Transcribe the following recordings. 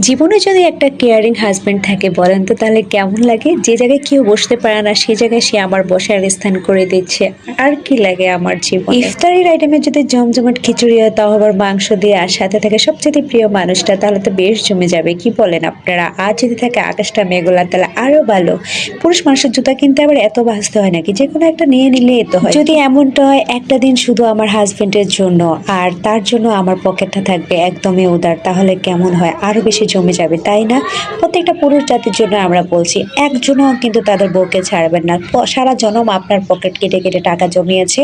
জীবনে যদি একটা কেয়ারিং হাজবেন্ড থাকে, বলেন তো তাহলে কেমন লাগে? যে জায়গায় কেউ বসতে পারে না, সেই জায়গায় সে আমার বসার স্থান করে দিচ্ছে। আর কি লাগে আমার জীবন? ইফতারির আইটেমে যদি জমজমাট খিচুড়ি হয়, তাও আবার মাংস দিয়ে আর সাথে থাকে সবচেয়ে প্রিয় মানুষটা, তাহলে তো বেশ জমে যাবে। কি বলেন আপনারা? আর যদি থাকে আকাশটা মেঘলা, তাহলে আরও ভালো। পুরুষ মানুষের জুতা কিনতে আবার এত বাঁচতে হয় নাকি? যে কোনো একটা নিয়ে নিলেই তো হয়। যদি এমনটা হয়, একটা দিন শুধু আমার হাজবেন্ডের জন্য, আর তার জন্য আমার পকেটটা থাকবে একদমই উদার, তাহলে কেমন হয়? আরও বেশি জমে যাবে, তাই না? প্রত্যেকটা পুরুষ জাতির জন্য আমরা বলছি, একজনও কিন্তু তাদের বউকে ছাড়বেন না। সারা জনম আপনার পকেট কেটে কেটে টাকা জমিয়েছে।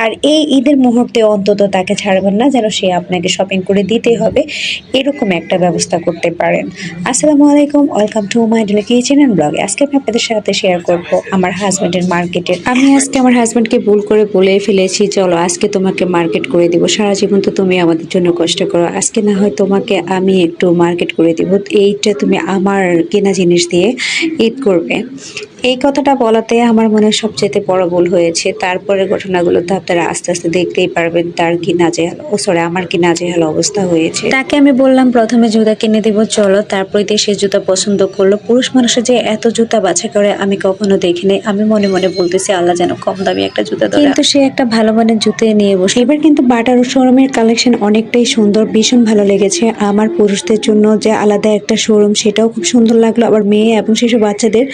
আর এই ঈদের মুহূর্তে অন্তত তাকে ছাড়বেন না, যেন সে আপনাকে শপিং করে দিতে হবে। এরকম একটা ব্যবস্থা করতে পারেন। আসসালামু আলাইকুম welcome to my daily kitchen and ব্লগে আজকে আমি আপনাদের সাথে শেয়ার করব আমার হাজব্যান্ডের মার্কেটের আমি আজকে আমার হাজব্যান্ডকে ভুল করে বলে ফেলেছি, চলো আজকে তোমাকে মার্কেট করে দিব। সারা জীবন তো তুমি আমাদের জন্য কষ্ট করো। আজকে না হয় তোমাকে আমি একটু মার্কেট করে দিব এইটা তুমি আমার কেনা জিনিস দিয়ে ঈদ করবে। এই কথাটা বলাতে আমার মনে সবচেয়ে বড় ভুল হয়েছে। তারপরে ঘটনাগুলো তো আপনারা আস্তে আস্তে দেখতেই পারবেন তার কি নাজেহাল ও সরি আমার কি নাজেহাল অবস্থা হয়েছে। তাকে আমি বললাম প্রথমে জুতা কিনে দিব চলো। তারপরে দিয়ে সে জুতা পছন্দ করল। পুরুষ মানুষের যে এত জুতা বাছাই করে আমি কখনো দেখিনি। আমি মনে মনে বলতেছি আল্লাহ যেন কম দামি একটা জুতা দেয় কিন্তু সে একটা ভালো মানের জুতো নিয়ে বসে। এবার কিন্তু বাটার শোরুমের কালেকশন অনেকটাই সুন্দর ভীষণ ভালো লেগেছে। আমার পুরুষদের জন্য যে আলাদা একটা শোরুম সেটাও খুব সুন্দর লাগল। আবার মেয়ে এবং শিশু বাচ্চাদের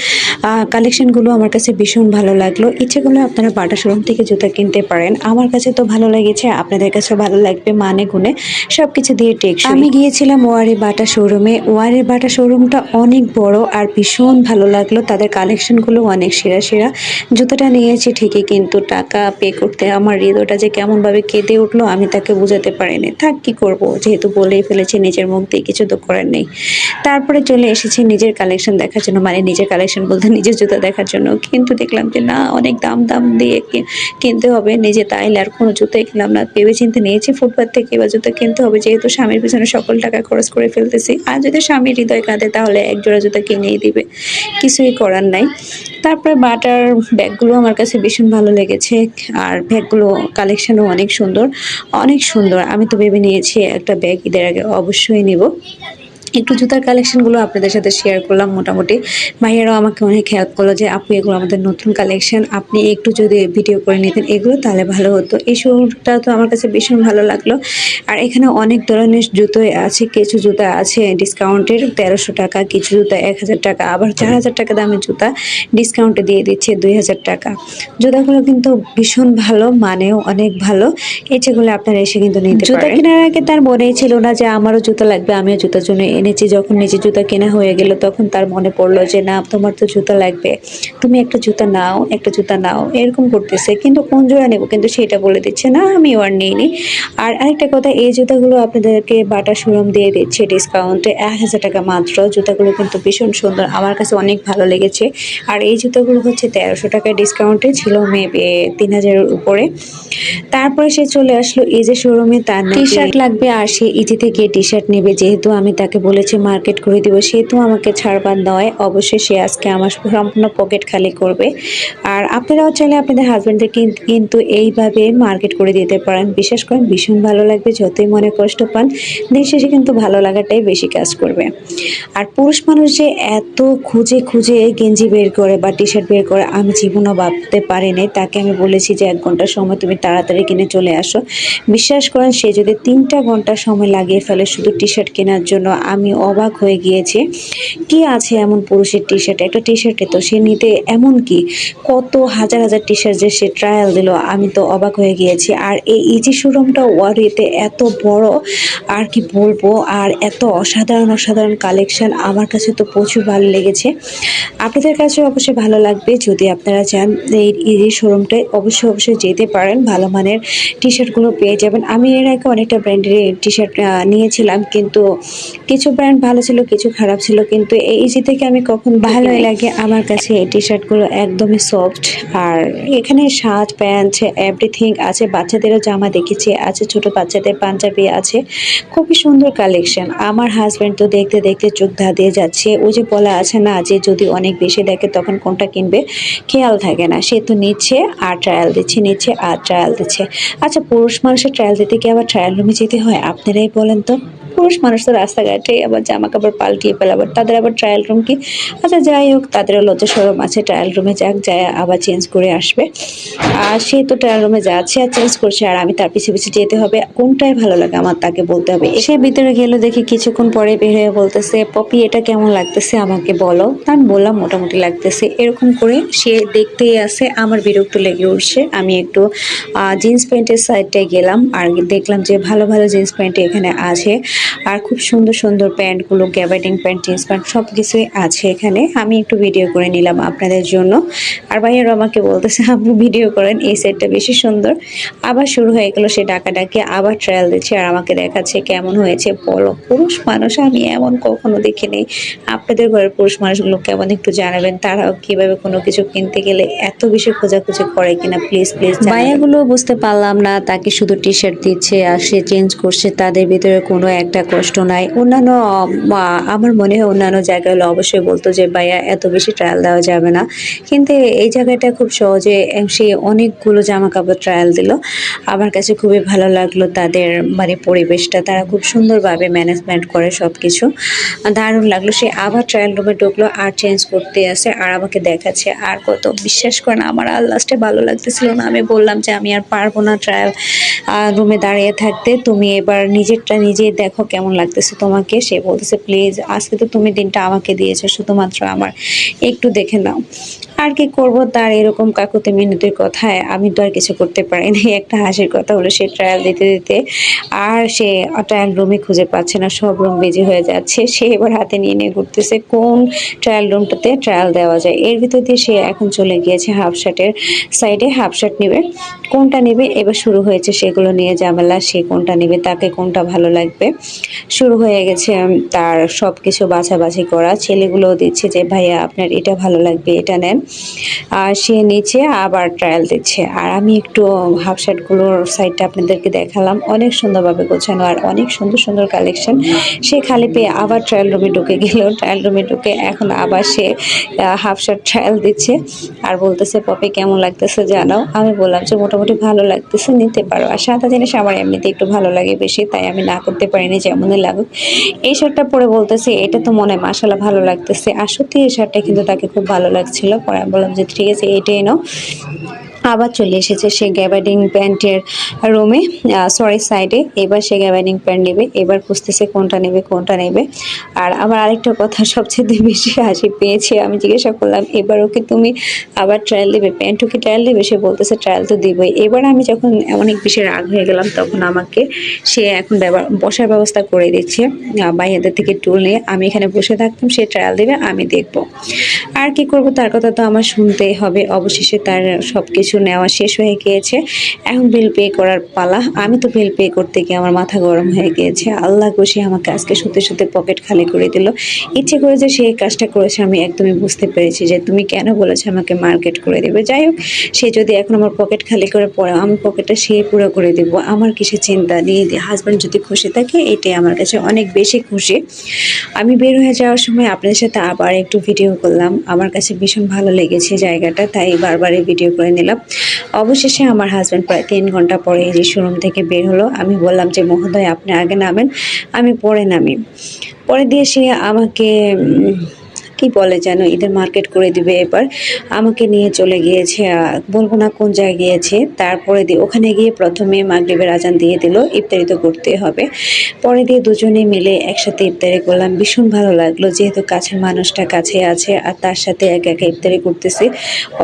কালেকশনগুলো আমার কাছে ভীষণ ভালো লাগল। ইচ্ছে করলে আপনারা বাটা শোরুম থেকে জুতা কিনতে পারেন। আমার কাছে তো ভালো লেগেছে, আপনাদের কাছে ভালো লাগবে মানে গুনে সব কিছু দিয়ে টেক আমি গিয়েছিলাম ওয়ারি বাটা শোরুমে। ওয়ারি বাটা শোরুমটা অনেক বড় আর ভীষণ ভালো লাগল। তাদের কালেকশনগুলো অনেক সেরা সেরা। জুতোটা নিয়েছি ঠিকই, কিন্তু টাকা পে করতে আমার হৃদয়টা যে কেমনভাবে কেঁদে উঠল, আমি তাকে বোঝাতে পারিনি। থাক, কি করব? যেহেতু বলেই ফেলেছি, নিজের মুখ দিয়ে কিছু তো করার নেই। তারপরে চলে এসেছি নিজের কালেকশন দেখার জন্য। মানে নিজের কালেকশন বলতে নিজের জুতো দেখার জন্য। কিন্তু দেখলাম যে, না, অনেক দাম দাম দিয়ে কিনতে হবে। নিজে তাইলে আর কোনো জুতোই কিনলাম না। ভেবে চিনতে নিয়েছি ফুটপাথ থেকে এবার জুতো কিনতে হবে। যেহেতু স্বামীর পিছনে সকল টাকা খরচ করে ফেলতেছি। আর যদি স্বামীর হৃদয় কাঁদে, তাহলে এক জোড়া জুতো কিনেই দিবে। কিছুই করার নাই। তারপরে বাটার ব্যাগগুলো আমার কাছে ভীষণ ভালো লেগেছে। আর ব্যাগগুলো কালেকশনও অনেক সুন্দর। অনেক সুন্দর। আমি তো ভেবে নিয়েছি একটা ব্যাগ ঈদের আগে অবশ্যই নিব। একটু জুতার কালেকশনগুলো আপনাদের সাথে শেয়ার করলাম মোটামুটি। ভাইয়ারাও আমাকে অনেক হেল্প করল যে আপু এগুলো আমাদের নতুন কালেকশন আপনি একটু যদি ভিডিও করে নিতেন এগুলো তাহলে ভালো হতো। এই শুটা তো আমার কাছে ভীষণ ভালো লাগল। আর এখানে অনেক ধরনের জুতোই আছে কিছু জুতা আছে ডিসকাউন্টের তেরোশো টাকা কিছু জুতা এক হাজার টাকা আবার চার হাজার টাকা দামের জুতা ডিসকাউন্টে দিয়ে দিচ্ছে দুই হাজার টাকা। জুতাগুলো কিন্তু ভীষণ ভালো মানেও অনেক ভালো। ইচ্ছেগুলো আপনারা এসে কিন্তু নিতে জুতা কেনার আগে তার মনেই ছিল না যে আমারও জুতা লাগবে আমিও জুতার জন্য এনেছি, যখন নিজে জুতা কেনা হয়ে গেল, তখন তার মনে পড়ল যে, না, তোমার তো জুতা লাগবে। তুমি একটা জুতা নাও, একটা জুতা নাও। এরকম করতেছে। কিন্তু কোন জোড়া নেব? কিন্তু সেটা বলে দিচ্ছে, না, আমি আর নিইনি। আর আরেকটা কথা, এই জুতাগুলো আপনাদেরকে বাটা শোরুম দিয়ে দিচ্ছে ডিসকাউন্টে এক হাজার টাকা মাত্র। জুতাগুলো কিন্তু ভীষণ সুন্দর। আমার কাছে অনেক ভালো লেগেছে। আর এই জুতাগুলো হচ্ছে তেরোশো টাকায় ডিসকাউন্টে ছিল মেবি তিন হাজারের উপরে। তারপরে সে চলে আসলো ইজে শোরুমে তার টি শার্ট লাগবে আর সে ইজি থেকে টি শার্ট নেবে, যেহেতু আমি তাকে বলেছি, মার্কেট করে দিব। সেহেতু আমাকে ছাড়বাদ নয়। অবশ্যই সে আজকে আমার সম্পূর্ণ পকেট খালি করবে। আর আপনারাও চাইলে আপনাদের হাজব্যান্ডদের কিন্তু এইভাবে মার্কেট করে দিতে পারেন। বিশ্বাস করে ভীষণ ভালো লাগবে। যতই মনে কষ্ট পান, দিন শেষে কিন্তু ভালো লাগাটাই বেশি কাজ করবে। আর পুরুষ মানুষ যে এত খুঁজে খুঁজে গেঞ্জি বের করে বা টি শার্ট বের করে, আমি জীবনও ভাবতে পারিনি। তাকে আমি বলেছি যে, এক ঘণ্টার সময় তুমি তাড়াতাড়ি কিনে চলে আসো। বিশ্বাস করেন, সে যদি তিনটা ঘণ্টা সময় লাগিয়ে ফেলে শুধু টি শার্ট কেনার জন্য, আমি অবাক হয়ে গিয়েছি। কি আছে এমন পুরুষের টি শার্ট একটা টি শার্টে তো সে নিতে এমন কি? কত হাজার হাজার টি শার্ট যে সে ট্রায়াল দিল, আমি তো অবাক হয়ে গিয়েছি। আর এই ইজি শোরুমটা ওয়ারিতে এত বড়, আর কি বলব? আর এত অসাধারণ অসাধারণ কালেকশন আমার কাছে তো প্রচুর ভালো লেগেছে। আপনাদের কাছে অবশ্যই ভালো লাগবে। যদি আপনারা চান এই ইজি শোরুমটায় অবশ্যই অবশ্যই যেতে পারেন। ভালো মানের টি শার্টগুলো পেয়ে যাবেন। আমি এর আগে অনেকটা ব্র্যান্ডের টি শার্ট নিয়েছিলাম, কিন্তু কিছু ব্র্যান্ড ভালো ছিল কিছু খারাপ ছিল কিন্তু এই ইজি থেকে আমি কখন ভালোই লাগে আমার কাছে এই টি শার্টগুলো একদমই সফট আর এখানে শার্ট প্যান্ট এভরিথিং আছে বাচ্চাদেরও জামা দেখেছি আছে ছোট বাচ্চাদের পাঞ্জাবি আছে। খুবই সুন্দর কালেকশন আমার হাজব্যান্ড তো দেখতে দেখতে চোখ ধা দিয়ে যাচ্ছে। ও যে বলা আছে না যে যদি অনেক বেশি দেখে তখন কোনটা কিনবে? খেয়াল থাকে না। সে তো নিচ্ছে আর ট্রায়াল দিচ্ছে নিচ্ছে আর ট্রায়াল দিচ্ছে। আচ্ছা পুরুষ মানুষের ট্রায়াল দিতে কি আবার ট্রায়াল রুমে যেতে হয়? আপনারাই বলেন তো। পুরুষ মানুষ তো রাস্তাঘাটে আবার জামা কাপড় পাল্টিয়ে ফেলে আবার তাদের আবার ট্রায়াল রুম কি? আচ্ছা যাই হোক, তাদেরও লজ্জা সরম আছে ট্রায়াল রুমে যাক, যায় আবার চেঞ্জ করে আসবে। আর সে তো ট্রায়াল রুমে যাচ্ছে আর চেঞ্জ করছে, আর আমি তার পিছিয়ে পিছিয়ে যেতে হবে। কোনটাই ভালো লাগে আমার তাকে বলতে হবে। সে ভিতরে গেলে, দেখি কিছুক্ষণ পরে বের হয়ে বলতেছে, পপি, এটা কেমন লাগতেছে আমাকে বলো? তা আমি বললাম, মোটামুটি লাগতেছে। এরকম করে সে দেখতেই আছে আমার বিরক্ত লেগে উঠছে। আমি একটু জিন্স প্যান্টের সাইডটায় গেলাম, আর দেখলাম যে ভালো ভালো জিন্স প্যান্ট এখানে আছে। আর খুব সুন্দর সুন্দর প্যান্টগুলো, গ্যাবার্ডিং প্যান্ট, জিন্স প্যান্ট সব কিছুই আছে এখানে। আমি একটু ভিডিও করে নিলাম আপনাদের জন্য। আর ভাইয়ারও আমাকে বলতেছে আপনি ভিডিও করেন, এই সেটটা বেশি সুন্দর। আবার শুরু হয়ে গেলো সে ডাকাডাকি, আবার ট্রায়াল দিচ্ছে আর আমাকে দেখাচ্ছে কেমন হয়েছে। বলো, পুরুষ মানুষ, আমি এমন কখনো দেখিনি। আপনাদের ঘরের পুরুষ মানুষগুলো কেমন একটু জানাবেন? তারাও কীভাবে কোনো কিছু কিনতে গেলে এত বেশি খোঁজাখুঁজি করে কিনা? প্লিজ প্লিজ ভাইয়াগুলো বুঝতে পারলাম না, তাকে শুধু টি শার্ট দিচ্ছে আর সে চেঞ্জ করছে। তাদের ভিতরে কোনো একটা কষ্ট নাই। অন্যান্য আমার মনে হয় অন্যান্য জায়গায় হলে অবশ্যই বলতো যে, ভাইয়া, এত বেশি ট্রায়াল দেওয়া যাবে না। কিন্তু এই জায়গাটা খুব সহজে সে অনেকগুলো জামা কাপড় ট্রায়াল দিল। আমার কাছে খুবই ভালো লাগল তাদের মানে পরিবেশটা। তারা খুব সুন্দরভাবে ম্যানেজমেন্ট করে সব কিছু দারুণ লাগল। সে আবার ট্রায়াল রুমে ঢুকলো, আর চেঞ্জ করতে আসে, আর আমাকে দেখাচ্ছে। আর কত বিশ্বাস করেন, আমার আর লাস্টে ভালো লাগতেছিল না। আমি বললাম যে, আমি আর পারব না ট্রায়াল রুমে দাঁড়িয়ে থাকতে। তুমি এবার নিজেরটা নিজেই দেখো কেমন লাগতেছে তোমাকে? সে বলতেছে, প্লিজ, আজকে তো তুমি দিনটা আমাকে দিয়েছ, শুধুমাত্র আমার। একটু দেখে নাও। আর কি করব তার এরকম কাকুতে মিনতির কথায় আমি তো আর কিছু করতে পারিনি একটা হাসির কথা হলো সে ট্রায়াল দিতে দিতে আর সে ট্রায়াল রুমে খুঁজে পাচ্ছে না, সব রুম বেজি হয়ে যাচ্ছে। সে এবার হাতে নিয়ে নিয়ে ঘুরতেছে কোন ট্রায়াল রুমটাতে ট্রায়াল দেওয়া যায়। এর ভিতর দিয়ে সে এখন চলে গিয়েছে হাফ শার্টের সাইডে হাফ শার্ট নেবে। কোনটা নেবে? এবার শুরু হয়েছে সেগুলো নিয়ে ঝামেলা, সে কোনটা নেবে, তাকে কোনটা ভালো লাগবে? শুরু হয়ে গেছে তার সব কিছু বাছাবাছি করা। ছেলেগুলোও দিচ্ছে যে, ভাইয়া, আপনার এটা ভালো লাগবে, এটা নেন। আর সে নিচে আবার ট্রায়াল দিচ্ছে। আর আমি একটু হাফ শার্টগুলোর সাইডটা আপনাদেরকে দেখালাম। অনেক সুন্দরভাবে গোছানো আর অনেক সুন্দর সুন্দর কালেকশন সে খালি পেয়ে আবার ট্রায়াল রুমে ঢুকে গেল। ট্রায়াল রুমে ঢুকে এখন আবার সে হাফ শার্ট ট্রায়াল দিচ্ছে। আর বলতেছে, পপে, কেমন লাগতেছে জানাও? আমি বললাম যে, মোটামুটি ভালো লাগতেছে, নিতে পারো। আর সাদা জিনিস আমার এমনিতে একটু ভালো লাগে বেশি, তাই আমি না করতে পারিনি যেমনই লাগুক। এই শার্টটা পরে বলতেছে, এটা তো মনে হয় মাসালা ভালো লাগতেছে। আর সত্যি এই শার্টটা কিন্তু তাকে খুব ভালো লাগছিল। আমি বললাম যে ঠিক আছে এটাই নাও। আবার চলে এসেছে সে গ্যাবার্ডিং প্যান্টের রুমে সরি সাইডে এবার সে গ্যাবার্ডিং প্যান্ট নেবে, এবার খুঁজতেছে কোনটা নেবে কোনটা নেবে। আর আমার আরেকটা কথা, সবচেয়ে বেশি হাসি পেয়েছে, আমি জিজ্ঞাসা করলাম, এবার ওকে তুমি আবার ট্রায়াল দেবে? প্যান্টও কি ট্রায়াল দেবে, সে বলতেছে ট্রায়াল তো দিবই। এবার আমি যখন অনেক বেশি রাগ হয়ে গেলাম, তখন আমাকে সে এখন ব্যবহার বসার ব্যবস্থা করে দিচ্ছে বাইরেদের থেকে টুল নিয়ে। আমি এখানে বসে থাকতাম, সে ট্রায়াল দেবে, আমি দেখব। আর কি করব, তার কথা তো আমার শুনতেই হবে। অবশেষে তার সব কিছু নেওয়া শেষ হয়ে গিয়েছে। এখন বিল পে করার পালা। আমি তো বিল পে করতে গিয়ে আমার মাথা গরম হয়ে গিয়েছে। আল্লাহ খুশি আমাকে আজকে সত্যি সত্যি পকেট খালি করে দিল। ইচ্ছে করে যে সে এই কাজটা করেছে, আমি একদমই বুঝতে পেরেছি যে তুমি কেন বলেছ আমাকে মার্কেট করে দেবে। যাই হোক, সে যদি এখন আমার পকেট খালি করে পড়ে, আমি পকেটটা সে পুরো করে দেব। আমার কিসে চিন্তা? নিয়ে হাজব্যান্ড যদি খুশি থাকে, এটাই আমার কাছে অনেক বেশি খুশি। আমি বের হয়ে যাওয়ার সময় আপনাদের সাথে আবার একটু ভিডিও করলাম। আমার কাছে ভীষণ ভালো লেগেছে জায়গাটা, তাই বারবারই ভিডিও করে নিলাম। অবশেষে আমার হাজব্যান্ড প্রায় তিন ঘণ্টা পরে এই যে শোরুম থেকে বের হলো। আমি বললাম যে, মহোদয়, আপনি আগে নামেন, আমি পরে নামি। পরে দিয়ে সে আমাকে কি বলে যেন ঈদের মার্কেট করে দিবে এবার। আমাকে নিয়ে চলে গিয়েছে বলব না কোন জায়গায় গিয়েছে। তারপরে দিয়ে ওখানে গিয়ে প্রথমে মাগরিবের আজান দিয়ে দিল ইফতারি তো করতে হবে। পরে দিয়ে দুজনে মিলে একসাথে ইফতারি করলাম। ভীষণ ভালো লাগল, যেহেতু কাছের মানুষটা কাছে আছে আর তার সাথে একা একা ইফতারি করতেছি,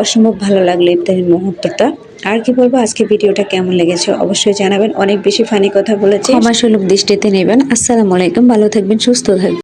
অসম্ভব ভালো লাগল ইফতারির মুহূর্তটা। আর কি বলব, আজকে ভিডিওটা কেমন লেগেছে অবশ্যই জানাবেন। অনেক বেশি ফানি কথা বলেছি। আমার সুলভ দৃষ্টিতে নেবেন। আসসালামু আলাইকুম, ভালো থাকবেন, সুস্থ থাকবেন।